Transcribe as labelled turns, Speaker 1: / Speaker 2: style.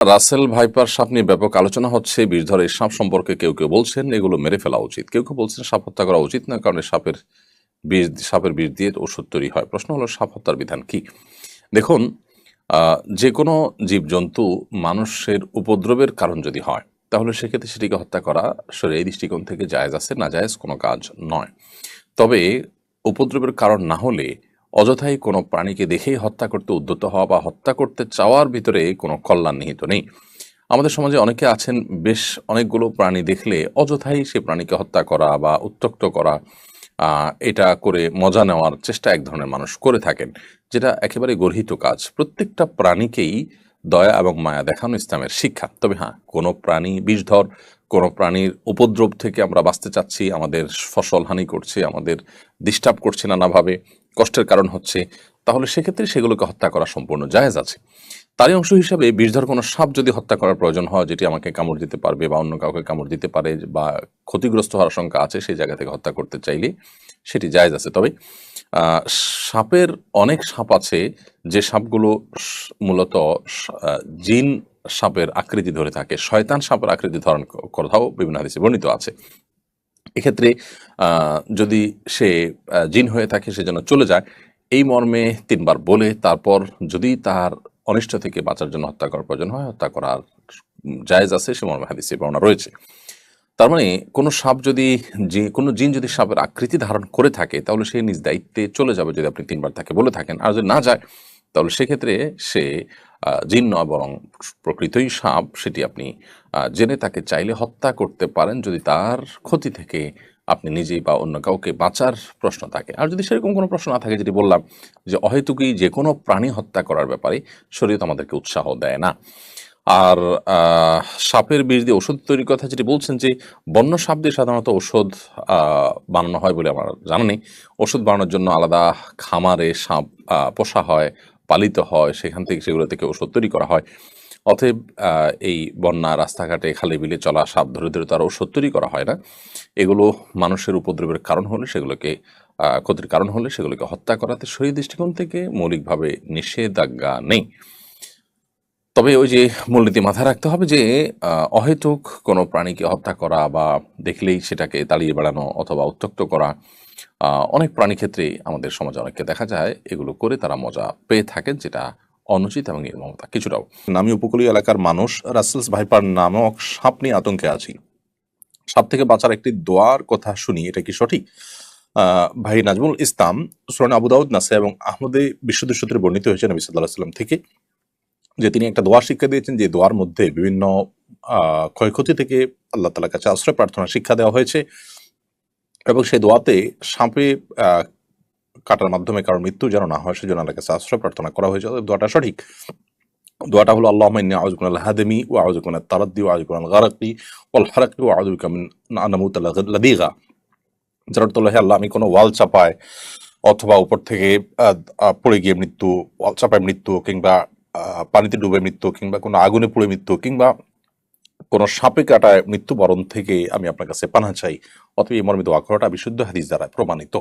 Speaker 1: Russell viper সাপ নিয়ে ব্যাপক আলোচনা হচ্ছে। বিষধর এই সাপ সম্পর্কে কেউ কেউ বলছেন, এগুলো মেরে ফেলা উচিত। কেউ কেউ বলছেন সাপ হত্যা করা উচিত না, কারণ সাপের বিষ সাপের বিষ দিয়ে ওষুধ তৈরি হয়। প্রশ্ন হলো, সাপ হত্যার বিধান কি? দেখুন যে কোনো জীবজন্তু মানুষের উপদ্রবের কারণ যদি হয়, তাহলে সেক্ষেত্রে সেটিকে হত্যা করা এই দৃষ্টিকোণ থেকে জায়েজ আছে, না জায়েজ কোনো কাজ নয়। তবে উপদ্রবের কারণ না হলে অযথাই কোনো প্রাণীকে দেখেই হত্যা করতে উদ্যত হওয়া বা হত্যা করতে চাওয়ার ভিতরে কোনো কল্যাণ নিহিত নেই। আমাদের সমাজে অনেকে আছেন, বেশ অনেকগুলো প্রাণী দেখলে অযথাই সে প্রাণীকে হত্যা করা বা উত্তক্ত করা এটা করে মজা নেওয়ার চেষ্টা এক ধরনের মানুষ করে থাকেন, যেটা একেবারে গর্হিত কাজ। প্রত্যেকটা প্রাণীকেই দয়া এবং মায়া দেখানো ইসলামের শিক্ষা। তবে হ্যাঁ কোনো প্রাণী বিষধর, কোনো প্রাণীর উপদ্রব থেকে আমরা বাঁচতে চাচ্ছি, আমাদের ফসল হানি করছে, আমাদের ডিস্টার্ব করছে নানাভাবে কষ্টের কারণ হচ্ছে, তাহলে সেক্ষেত্রে সেগুলোকে হত্যা করা সম্পূর্ণ জায়েজ আছে। তারই অংশ হিসাবে বিষধর কোনো সাপ যদি হত্যা করার প্রয়োজন হয়, যেটি আমাকে কামড় দিতে পারবে বা অন্য কাউকে কামড় দিতে পারে বা ক্ষতিগ্রস্ত হওয়ার আশঙ্কা আছে, সেই জায়গা থেকে হত্যা করতে চাইলে সেটি জায়েজ আছে। তবে সাপের অনেক সাপ আছে যে সাপগুলো মূলত জিন সাপের আকৃতি ধরে থাকে। শয়তান সাপের আকৃতি ধারণ কথাও বিভিন্ন হাদিসে বর্ণিত আছে। এক্ষেত্রে যদি সে জিন হয়ে থাকে, সে যেন চলে যায়, এই মর্মে তিনবার বলে, তারপর যদি তার অনিষ্ট থেকে বাঁচার জন্য হত্যা করার প্রয়োজন হয়, হত্যা করার জায়েজ আছে, সে মর্মে হাদিসে বর্ণনা রয়েছে। তার মানে কোনো সাপ যদি যে কোনো জিন যদি সাপের আকৃতি ধারণ করে থাকে, তাহলে সে নিজ দায়িত্বে চলে যাবে যদি আপনি তিনবার তাকে বলে থাকেন। আর যদি না যায়, তাহলে সেক্ষেত্রে সে জিন নয়, বরং প্রকৃতই সাপ, সেটি আপনি জেনে তাকে চাইলে হত্যা করতে পারেন যদি তার ক্ষতি থেকে আপনি নিজেই বা অন্য কাউকে বাঁচার প্রশ্ন থাকে। আর যদি সেরকম কোনো প্রশ্ন না থাকে, যেটি বললাম যে অহেতুকই যে কোনো প্রাণী হত্যা করার ব্যাপারে শরীয়ত আমাদেরকে উৎসাহ দেয় না। আর সাপের বিষ দিয়ে ওষুধ তৈরির কথা যেটি বলছেন যে বন্য সাপ দিয়ে সাধারণত ওষুধ বানানো হয় বলে আমার জানা নেই। ওষুধ বানানোর জন্য আলাদা খামারে সাপ পোষা হয় পালিত হয়, সেখান থেকে সেগুলো থেকে ওষুধ তৈরি করা হয়। অতএব এই বন্যা, রাস্তাঘাটে খালি বিলে চলা, সাপ ধরে ধরে তার ওষুধ তৈরি করা হয় না। এগুলো মানুষের উপদ্রবের কারণ হলে সেগুলোকে ক্ষতির কারণ হলে সেগুলোকে হত্যা করাতে শরীর দৃষ্টিকোণ থেকে মৌলিকভাবে নিষেধাজ্ঞা নেই। তবে ওই যে মূলনীতি মাথায় রাখতে হবে যে অহেতুক কোনো প্রাণীকে হত্যা করা বা দেখলেই সেটাকে তাড়িয়ে বেড়ানো অথবা উত্তক্ত করা অনেক প্রাণী ক্ষেত্রে আমাদের সমাজে অনেককে দেখা যায়, এগুলো করে তারা মজা পেয়ে থাকেন, যেটা অনুচিত এবং নির্মমতা কিছুটাও।
Speaker 2: নামী উপকূলীয় এলাকার মানুষ রাসেলস ভাইপার নামক সাপ নিয়ে আতঙ্কে আছি। সাপ থেকে বাঁচার একটি দোয়ার কথা শুনি, এটা কি সঠিক? ভাই নাজমুল ইসলাম, সুরান আবু দাউদ নাসে এবং আহমদে বিশুদ্ধ বর্ণিত হয়েছে নবী সাল্লাহ সাল্লাম থেকে। যে তিনি একটা দোয়া শিক্ষা দিয়েছেন যে দোয়ার মধ্যে বিভিন্ন ক্ষয়ক্ষতি থেকে আল্লাহ তালার কাছে আশ্রয় প্রার্থনা শিক্ষা দেওয়া হয়েছে এবং সেই দোয়াতে সাঁপে কাটার মাধ্যমে কারোর মৃত্যু যেন না হয় সেজন্য আল্লাহর কাছে আশ্রয় প্রার্থনা করা হয়েছে। দোয়াটা সঠিক। দোয়াটা হলো আল্লাহ আউযু বিকা মিনাল হাদমি আউযু বিকা মিনাত তারাদ্দি আউযু বিকা মিনাল গারাকি ওয়াল হারাকি ওয়া আউযু বিকা মিন লাদিগা। যার অর্থ হে আল্লাহ, আমি কোনো ওয়াল চাপায় অথবা উপর থেকে পড়ে গিয়ে মৃত্যু, ওয়াল চাপায় মৃত্যু কিংবা পানিতে ডুবে মৃত্যু কিংবা কোনো আগুনে পুড়ে মৃত্যু কিংবা কোনো সাপে কাটায় মৃত্যুবরণ থেকে আমি আপনার কাছে পানা চাই। অথবা এই মর্মে দোয়া বিশুদ্ধ হাদিস দ্বারা প্রমাণিত।